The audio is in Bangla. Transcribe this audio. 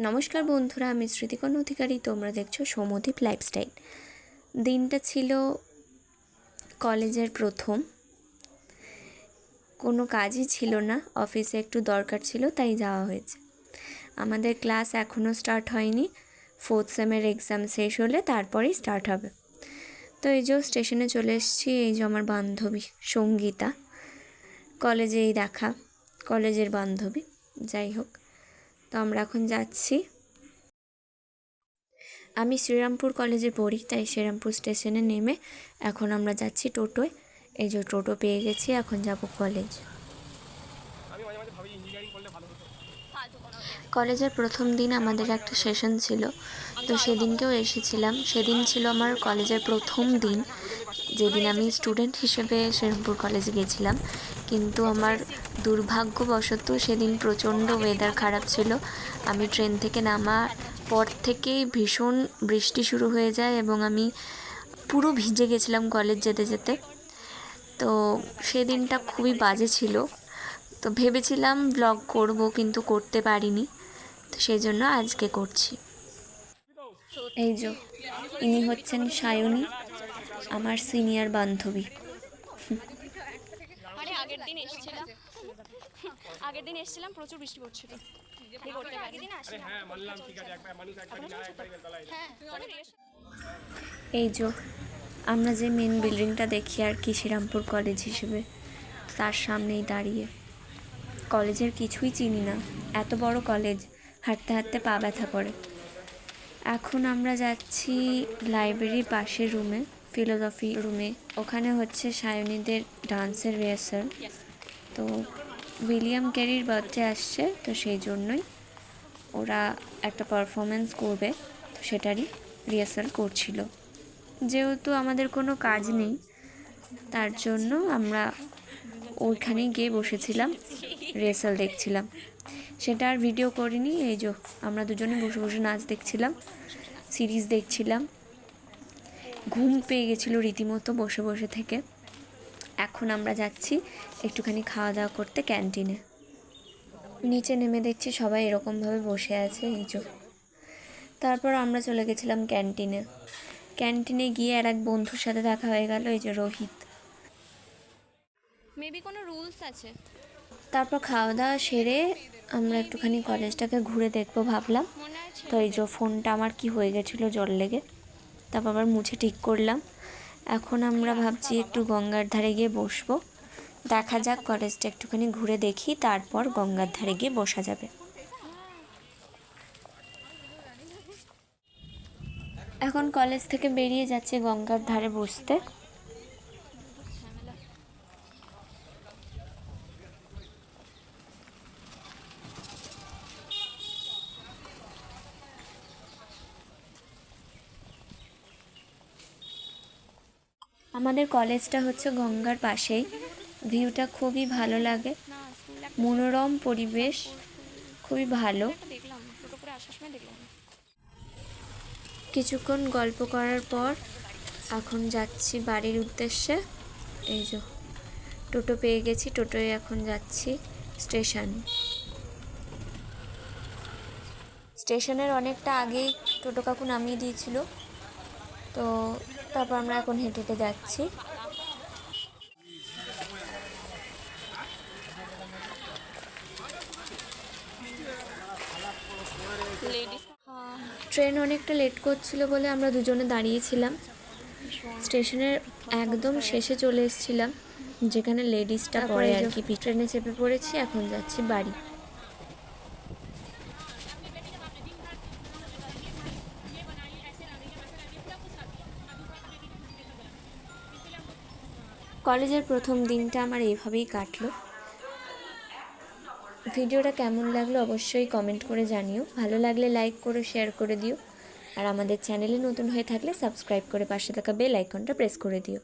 নমস্কার বন্ধুরা, আমি স্মৃতিকর্ণ অধিকারী। তোমরা দেখছ সমদ্বীপ লাইফস্টাইল দিনটা ছিল কলেজের প্রথম। কোনো কাজই ছিল না, অফিসে একটু দরকার ছিল, তাই যাওয়া হয়েছে। আমাদের ক্লাস এখনও স্টার্ট হয়নি। ফোর্থ সেমের এক্সাম শেষ হলে তারপরেই স্টার্ট হবে। তো এই যে স্টেশনে চলে এসেছি, এই যে আমার বান্ধবী সঙ্গীতা। কলেজেই দেখা, কলেজের বান্ধবী। যাই হোক। তো আমরা এখন যাচ্ছি। আমি শ্রীরামপুর কলেজে পড়ি তাই শ্রীরামপুর স্টেশনে নেমে এখন আমরা যাচ্ছি টোটোয়। এই যে টোটো পেয়ে গেছি এখন যাব কলেজ। কলেজের প্রথম দিন আমাদের একটা সেশন ছিল। তো সেদিনকেও এসেছিলাম। সেদিন ছিল আমার কলেজের প্রথম দিন। যেদিন আমি স্টুডেন্ট হিসেবে শ্রীরামপুর কলেজে গেছিলাম, কিন্তু আমার দুর্ভাগ্যবশত সেদিন প্রচণ্ড ওয়েদার খারাপ ছিল। আমি ট্রেন থেকে নামার পর থেকেই ভীষণ বৃষ্টি শুরু হয়ে যায় এবং আমি পুরো ভিজে গেছিলাম কলেজ যেতে যেতে। তো সেদিনটা খুবই বাজে ছিল। তো ভেবেছিলাম ব্লগ করব কিন্তু করতে পারিনি। তো সেই জন্য আজকে করছি। এই যে, ইনি হচ্ছেন সায়নী। আমার সিনিয়র বান্ধবী। আরে আগের দিন এসেছিলাম। আগের দিন এসেছিলাম প্রচুর বৃষ্টি পড়ছিল। এই হ্যাঁ মানলাম ঠিক আছে একবার মানুষ হ্যাঁ এই যে আমরা যে মেন বিল্ডিংটা দেখি আর কি শ্রীরামপুর কলেজ হিসেবে তার সামনেই দাঁড়িয়ে। কলেজের কিছুই চিনি না। এত বড় কলেজ হাঁটতে হাঁটতে পা ব্যথা করে। এখন আমরা যাচ্ছি লাইব্রেরির পাশের রুমে ফিলোসফি রুমে। ওখানে হচ্ছে সায়নীদের ডান্সের রিহার্সাল। তো উইলিয়াম ক্যারির বার্থডে আসছে তো সেই জন্যই ওরা একটা পারফরমেন্স করবে তো সেটারই রিহার্সাল করছিল। যেহেতু আমাদের কোনো কাজ নেই তার জন্য আমরা ওইখানেই গিয়ে বসেছিলাম রিহার্সাল দেখছিলাম। সেটা আর ভিডিও করিনি এই যে আমরা দুজনে বসে বসে নাচ দেখছিলাম সিরিজ দেখছিলাম। ঘুম পেয়ে গেছিল রীতিমতো বসে বসে থেকে। এখন আমরা যাচ্ছি একটুখানি খাওয়া দাওয়া করতে ক্যান্টিনে। নিচে নেমে দেখছি সবাই এরকমভাবে বসে আছে এই যে। তারপর আমরা চলে গেছিলাম ক্যান্টিনে। ক্যান্টিনে গিয়ে আর এক বন্ধুর সাথে দেখা হয়ে গেল এই যে রোহিত। মেবি কোনো রুলস আছে? তারপর খাওয়া দাওয়া সেরে আমরা একটুখানি কলেজটাকে ঘুরে দেখব ভাবলাম। তো এই যে ফোনটা আমার কি হয়ে গেছিল জল লেগে। তারপর আবার মুছে ঠিক করলাম। এখন আমরা ভাবছি একটু গঙ্গার ধারে গিয়ে বসবো। দেখা যাক কলেজটা একটুখানি ঘুরে দেখি, তারপর গঙ্গার ধারে গিয়ে বসা যাবে। এখন কলেজ থেকে বেরিয়ে যাচ্ছে গঙ্গার ধারে বসতে। আমাদের কলেজটা হচ্ছে গঙ্গার পাশেই। ভিউটা খুবই ভালো লাগে। মনোরম পরিবেশ, খুবই ভালো। কিছুক্ষণ গল্প করার পর এখন যাচ্ছি বাড়ির উদ্দেশ্যে। এই যে, টোটো পেয়ে গেছি, টোটোয় এখন যাচ্ছি স্টেশন। স্টেশনের অনেকটা আগেই টোটো কাকু নামিয়ে দিয়েছিল। তো তারপর আমরা এখন হেঁটে হেঁটে যাচ্ছি লেডিস ট্রেন অনেকটা লেট করছিল বলে আমরা দুজনে দাঁড়িয়েছিলাম। স্টেশনের একদম শেষে চলে এসেছিলাম যেখানে লেডিসটা পরে আর কি ট্রেনে চেপে পড়েছি এখন যাচ্ছি বাড়ি। কলেজের প্রথম দিনটা আমার এভাবেই কাটলো। ভিডিওটা কেমন লাগল অবশ্যই কমেন্ট করে জানিও। ভালো লাগলে লাইক করে শেয়ার করে দিও। আর আমাদের চ্যানেলে নতুন হয়ে থাকলে সাবস্ক্রাইব করে পাশে থাকা বেল আইকনটা প্রেস করে দিও।